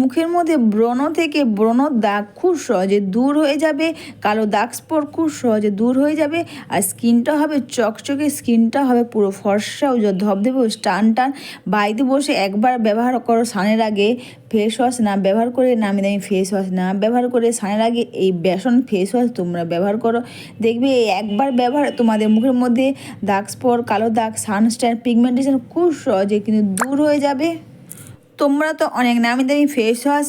মুখের মধ্যে ব্রণ থেকে ব্রণ দাগ খুব সহজে দূর হয়ে যাবে, কালো দাগ স্পট খুব সহজে দূর হয়ে যাবে, আর স্কিনটা হবে চকচকে, স্কিনটা হবে পুরো ফর্সা ও ধবধবে ও টান টান। বাড়িতে বসে একবার ব্যবহার করো স্নানের আগে ফেস ওয়াশ না ব্যবহার করে নামি দামি ফেস ওয়াশ না ব্যবহার করে স্নানের আগে এই বেসন ফেস ওয়াশ তোমরা ব্যবহার করো। দেখবে এই একবার ব্যবহার তোমাদের মুখের মধ্যে দাগ স্পট, কালো দাগ সানস্টাইন পিগমেন্টেশন খুব সহজে কিন্তু দূর হয়ে যাবে। তোমরা তো অনেক নামি দামি ফেস ওয়াশ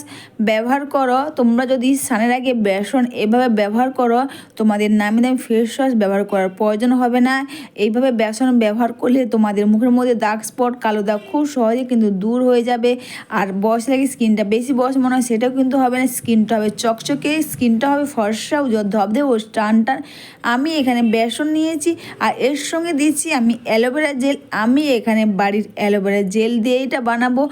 ব্যবহার করো। তোমরা যদি স্নানের আগে বেসন এভাবে ব্যবহার করো, তোমাদের নামি দামি ফেস ওয়াশ ব্যবহার করার প্রয়োজন হবে না। এইভাবে বেসন ব্যবহার করলে তোমাদের মুখের মধ্যে দাগ স্পট কালো দাগ খুব সহজে কিন্তু দূর হয়ে যাবে। আর বয়স লাগে স্কিনটা বেশি বয়স মনে হয়, সেটাও কিন্তু হবে না। স্কিনটা হবে চকচকে, স্কিনটা হবে ফর্সা ধবধে ও টান টান। আমি এখানে বেসন নিয়েছি আর এর সঙ্গে দিচ্ছি আমি অ্যালোভেরা জেল। আমি এখানে বাড়ির অ্যালোভেরা জেল দিয়ে এটা বানাবো।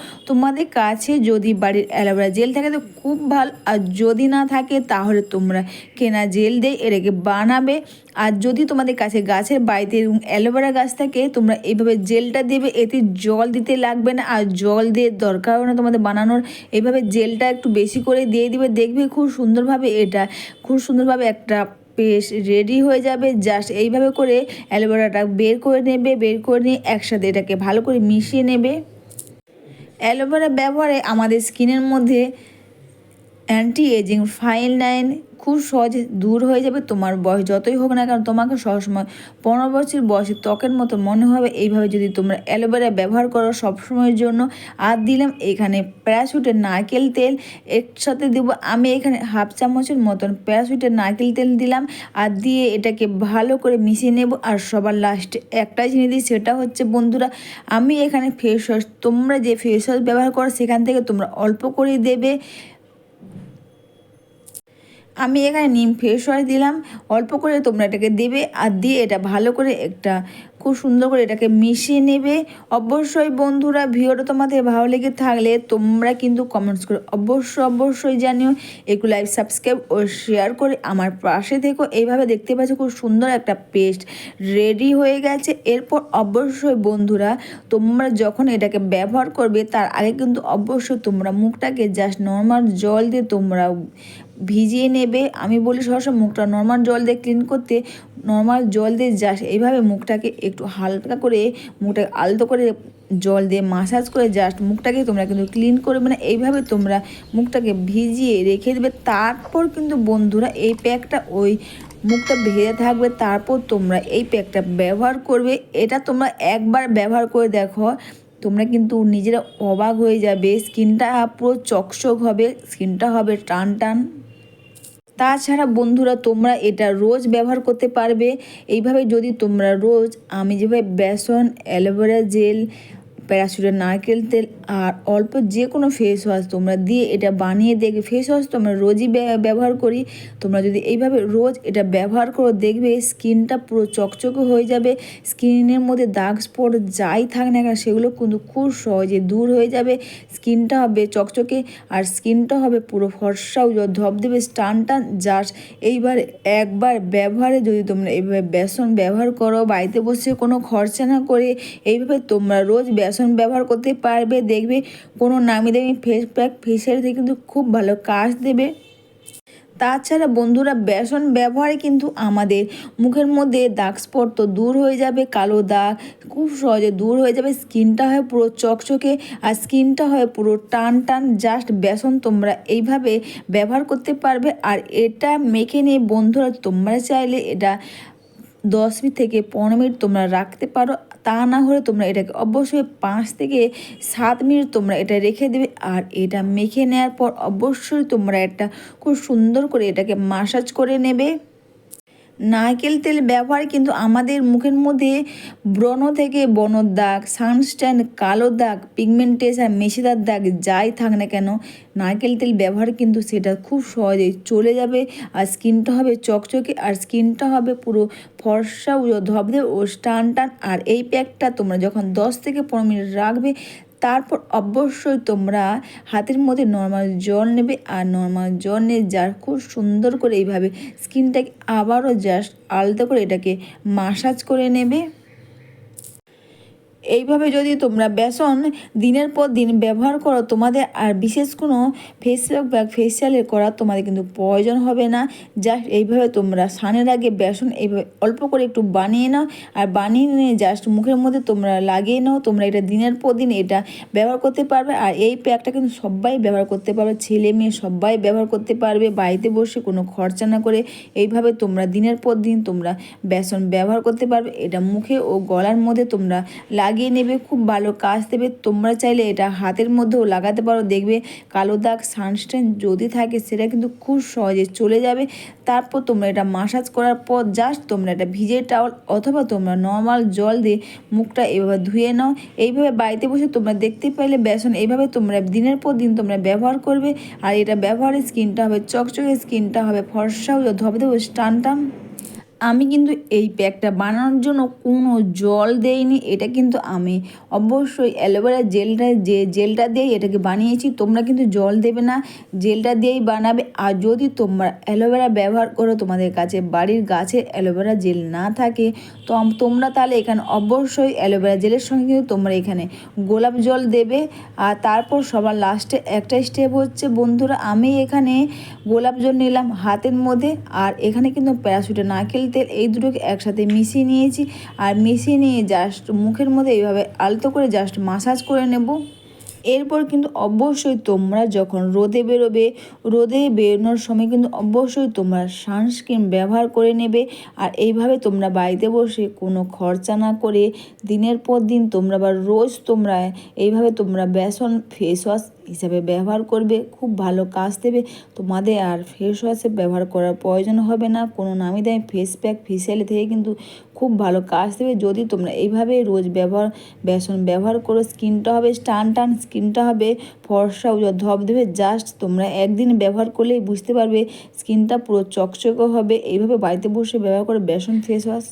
তোমাদের কাছে যদি বাড়ির অ্যালোভেরা জেল থাকে তো খুব ভালো। আর যদি না থাকে তাহলে তোমরা কেনা জেল দিয়ে এটাকে বানাবে। আর যদি তোমাদের কাছে গাছের বাড়িতে অ্যালোভেরা গাছ থাকে, তোমরা এইভাবে জেলটা দেবে, এতে জল দিতে লাগবে না। আর জল দিয়ে দরকারও না তোমাদের বানানোর। এইভাবে জেলটা একটু বেশি করে দিয়ে দিবে। দেখবে খুব সুন্দরভাবে এটা, খুব সুন্দরভাবে একটা পেস্ট রেডি হয়ে যাবে। জাস্ট এইভাবে করে অ্যালোভেরাটা বের করে নেবে, বের করে নিয়ে একসাথে এটাকে ভালো করে মিশিয়ে নেবে। অ্যালোভেরা ব্যবহারে আমাদের স্কিনের মধ্যে অ্যান্টি এজিং ফাইন লাইন খুব সহজে দূর হয়ে যাবে তোমার বয়স যতই হোক না কেন, তোমাকে সবসময় পনেরো বছর বয়সে ত্বকের মতো মনে হবে। এইভাবে যদি তোমরা অ্যালোভেরা ব্যবহার করো সবসময়ের জন্য। আর দিলাম এখানে প্যারাশুটের নারকেল তেল। এর সাথে দেবো আমি এখানে হাফ চামচের মতন প্যারাশুটের নারকেল তেল দিলাম। আর দিয়ে এটাকে ভালো করে মিশিয়ে নেব। আর সবার লাস্টে একটাই জিনিস দিই, সেটা হচ্ছে বন্ধুরা, আমি এখানে ফেস ওয়াশ তোমরা যে ফেস ওয়াশ ব্যবহার করো, সেখান থেকে তোমরা অল্প করে দেবে। আমি এখানে নিম ফেস ওয়াশ দিলাম। অল্প করে তোমরা এটাকে দেবে আর দিয়ে এটা ভালো করে একটা খুব সুন্দর করে এটাকে মিশিয়ে নেবে। অবশ্যই বন্ধুরা ভিডিওটা তোমাদের ভালো লেগে থাকলে তোমরা কিন্তু কমেন্টস করে অবশ্যই অবশ্যই জানিও। এগুলো লাইভ সাবস্ক্রাইব ও শেয়ার করে আমার পাশে থেকো। এইভাবে দেখতে পাচ্ছ খুব সুন্দর একটা পেস্ট রেডি হয়ে গেছে। এরপর অবশ্যই বন্ধুরা তোমরা যখন এটাকে ব্যবহার করবে, তার আগে কিন্তু অবশ্যই তোমরা মুখটাকে জাস্ট নর্মাল জল দিয়ে তোমরা ভিজিয়ে নেবে, আমি বলি সবসময় মুখটা নর্মাল জল দিয়ে ক্লিন করতে নর্মাল জল দিয়ে জাস্ট এইভাবে মুখটাকে একটু হালকা করে মুখটাকে আলতো করে জল দিয়ে মাসাজ করে জাস্ট মুখটাকে তোমরা কিন্তু ক্লিন করবে মানে এইভাবে তোমরা মুখটাকে ভিজিয়ে রেখে দেবে। তারপর কিন্তু বন্ধুরা এই প্যাকটা ওই মুখটা ভেজে থাকবে, তারপর তোমরা এই প্যাকটা ব্যবহার করবে। এটা তোমরা একবার ব্যবহার করে দেখো, তোমরা কিন্তু নিজেরা অবাক হয়ে যাবে স্কিনটা পুরো চকচক হবে স্কিনটা হবে টান টান। তাছাড়া বন্ধুরা, তোমরা এটা রোজ ব্যবহার করতে পারবে। এইভাবে যদি তোমরা রোজ, আমি যেভাবে বেসন, অ্যালোভেরা জেল প্যারাসুটের নারকেল তেল আর অল্প যে কোনো ফেস ওয়াশ তোমরা দিয়ে এটা বানিয়ে দেখবে। ফেস ওয়াশ তো আমরা রোজই ব্যবহার করি। তোমরা যদি এইভাবে রোজ এটা ব্যবহার করো, দেখবে স্কিনটা পুরো চকচকে হয়ে যাবে। স্কিনের মধ্যে দাগ স্পট যাই থাক না কেন, সেগুলো কিন্তু খুব সহজে দূর হয়ে যাবে। স্কিনটা হবে চকচকে আর স্কিনটা হবে পুরো ফর্সাও ধপ দেবে টান টান জাস্ট এইবার একবার ব্যবহারে যদি তোমরা এইভাবে বেসন ব্যবহার করো, বাড়িতে বসে কোনো খরচা না করে এইভাবে তোমরা রোজ বেসন বেসন ব্যবহার করতে পারবে, দেখবে কোনো নামি দামি ফেস প্যাক থেকে কিন্তু খুব ভালো কাজ দেবে। তাছাড়া বন্ধুরা, বেসন ব্যবহারে কিন্তু আমাদের মুখের মধ্যে দাগ স্পট তো দূর হয়ে যাবে, কালো দাগ খুব সহজে দূর হয়ে যাবে স্কিনটা হয় পুরো চকচকে আর স্কিনটা হয় পুরো টান টান জাস্ট বেসন তোমরা এইভাবে ব্যবহার করতে পারবে। আর এটা মেখে নিয়ে বন্ধুরা তোমরা চাইলে এটা দশ মিনিট থেকে পনেরো মিনিট তোমরা রাখতে পারো। তা না হলে তোমরা এটাকে অবশ্যই পাঁচ থেকে সাত মিনিট তোমরা এটা রেখে দেবে আর এটা মেখে নেওয়ার পর অবশ্যই তোমরা একটা খুব সুন্দর করে এটাকে মাসাজ করে নেবে। নারকেল তেল ব্যবহার কিন্তু আমাদের মুখের মধ্যে ব্রণ থেকে বনর দাগ, সানস্ট্যান্ড, কালো দাগ, পিগমেন্টেশন, মেশিদার দাগ যাই থাক না কেন, নারকেল তেল ব্যবহার কিন্তু সেটা খুব সহজেই চলে যাবে আর স্কিনটা হবে চকচকে আর স্কিনটা হবে পুরো ফর্সা ধবধে ও টান টান। আর এই প্যাকটা তোমরা যখন দশ থেকে পনেরো মিনিট রাখবে তারপর অবশ্যই তোমরা হাতের মধ্যে নর্মাল জল নেবে আর নর্মাল জল নিয়ে যার খুব সুন্দর করে এইভাবে স্কিনটাকে আবারও জাস্ট আলাদা করে এটাকে মাসাজ করে নেবে। এইভাবে যদি তোমরা বেসন দিনের পর দিন ব্যবহার করো, তোমাদের আর বিশেষ কোনো ফেস প্যাক বা ফেসিয়ালের করার তোমাদের কিন্তু প্রয়োজন হবে না। জাস্ট এইভাবে তোমরা স্নানের আগে বেসন এইভাবে অল্প করে একটু বানিয়ে নাও আর বানিয়ে নিয়ে জাস্ট মুখের মধ্যে তোমরা লাগিয়ে নাও, তোমরা এটা দিনের পর দিন এটা ব্যবহার করতে পারবে। আর এই প্যাকটা কিন্তু সবাই ব্যবহার করতে পারবে, ছেলে মেয়ে সবাই ব্যবহার করতে পারবে, বাড়িতে বসে কোনো খরচা না করে। এইভাবে তোমরা দিনের পর দিন তোমরা বেসন ব্যবহার করতে পারবে। এটা মুখে ও গলার মধ্যে তোমরা লাগিয়ে নেবে, খুব ভালো কাজ দেবে। তোমরা চাইলে এটা হাতের মধ্যেও লাগাতে পারো। দেখবে কালো দাগ সানস্ক্রিন যদি থাকে সেটা কিন্তু খুব সহজে চলে যাবে। তারপর তোমরা এটা মাসাজ করার পর জাস্ট তোমরা এটা ভিজে টাওয়াল অথবা তোমরা নর্মাল জল দিয়ে মুখটা এভাবে ধুয়ে নাও। এইভাবে বাড়িতে বসে তোমরা দেখতে পাইলে বেসন এইভাবে তোমরা দিনের পর দিন তোমরা ব্যবহার করবে। আর এটা ব্যবহারের স্কিনটা হবে, চকচকে স্কিনটা হবে ফর্সাও ধবধবে টানটাম আমি কিন্তু এই প্যাকটা বানানোর জন্য কোনো জল দেইনি, এটা কিন্তু আমি অবশ্যই অ্যালোভেরা জেলটা যে জেলটা দিয়েই এটাকে বানিয়েছি, তোমরা কিন্তু জল দেবে না, জেলটা দিয়েই বানাবে। আর যদি তোমরা অ্যালোভেরা ব্যবহার করো, তোমাদের কাছে বাড়ির গাছে অ্যালোভেরা জেল না থাকে, তো তোমরা তাহলে এখানে অবশ্যই অ্যালোভেরা জেলের সঙ্গে কিন্তু তোমরা এখানে গোলাপ জল দেবে। আর তারপর সবার লাস্টে একটা স্টেপ হচ্ছে, বন্ধুরা, আমি এখানে গোলাপ জল নিলাম হাতের মধ্যে, আর এখানে কিন্তু প্যারাশুটে নারকেল তেল এই দুটোকে একসাথে মিশিয়ে নিয়েছি। আর মিশিয়ে নিয়ে জাস্ট মুখের মধ্যে এইভাবে আলতো করে জাস্ট মাসাজ করে নেব। এরপর কিন্তু অবশ্যই তোমরা যখন রোদে বেরোবে, রোদে বেরোনোর সময় কিন্তু অবশ্যই তোমরা সানস্ক্রিন ব্যবহার করে নেবে। আর এইভাবে তোমরা বাড়িতে বসে কোনো খরচা না করে দিনের পর দিন তোমরা বা রোজ তোমরা এইভাবে তোমরা বেসন ফেস ওয়াশ হিসাবে ব্যবহার করবে, খুব ভালো কাজ দেবে। তোমাদের আর ফেস ওয়াশে ব্যবহার করার প্রয়োজন হবে না। কোনো নামি দামি ফেস প্যাক ফেসিয়াল থেকে কিন্তু খুব ভালো কাজ দেবে। যদি তোমরা এইভাবে রোজ ব্যবহার, বেসন ব্যবহার করো, স্কিনটা হবে টান টান, স্কিনটা হবে ফর্সা, উজ্জ্বল ধপ দেবে জাস্ট তোমরা একদিন ব্যবহার করলেই বুঝতে পারবে, স্কিনটা পুরো চকচকে হবে। এইভাবে বাড়িতে বসে ব্যবহার করে, বেসন ফেস ওয়াশ।